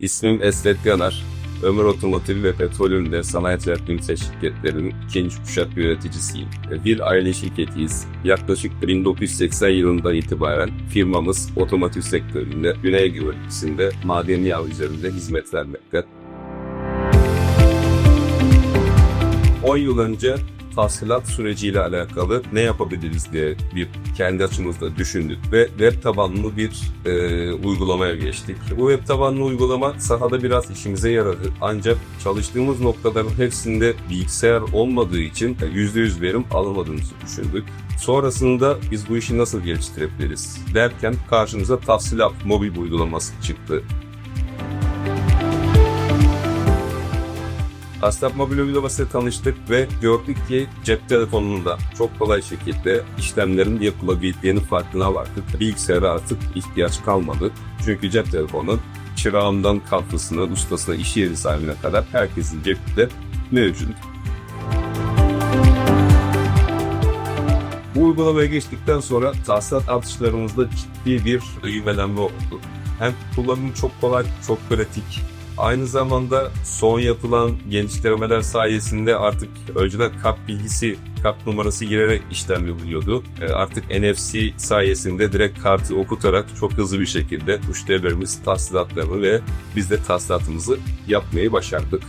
İsmim Esret Ganar. Ömür Otomotiv ve Petrolünde Sanayi Ünite şirketlerinin ikinci kuşak yöneticisiyim. Bir aile şirketiyiz. Yaklaşık 1980 yılından itibaren firmamız otomotiv sektöründe Güney bölgesinde madeni yağ üzerinde hizmet vermekte. 10 yıl önce tahsilat süreciyle alakalı ne yapabiliriz diye bir kendi açımızda düşündük ve web tabanlı bir e, uygulamaya geçtik. Bu web tabanlı uygulama sahada biraz işimize yaradı. Ancak çalıştığımız noktaların hepsinde bilgisayar olmadığı için %100 verim alamadığımızı düşündük. Sonrasında biz bu işi nasıl geliştirebiliriz derken karşımıza Tahsilat mobil uygulaması çıktı. Aslap Mobil uygulamasıyla tanıştık ve gördük ki cep telefonunda çok kolay şekilde işlemlerin yapılabildiğinin farkına vardık. Bilgisayara artık ihtiyaç kalmadı. Çünkü cep telefonu çırağından kalfasına, ustasına, iş yeri sahibine kadar herkesin cebinde mevcut. Bu uygulamaya geçtikten sonra tahsilat artışlarımızda ciddi bir ivmelenme oldu. Hem kullanımı çok kolay, çok pratik, Aynı zamanda son yapılan geliştirmeler sayesinde artık önceden kart bilgisi, kart numarası girerek işlem yapılıyordu. E, Artık NFC sayesinde direkt kartı okutarak çok hızlı bir şekilde müşterilerimiz tahsilatlarını ve biz de tahsilatımızı yapmayı başardık.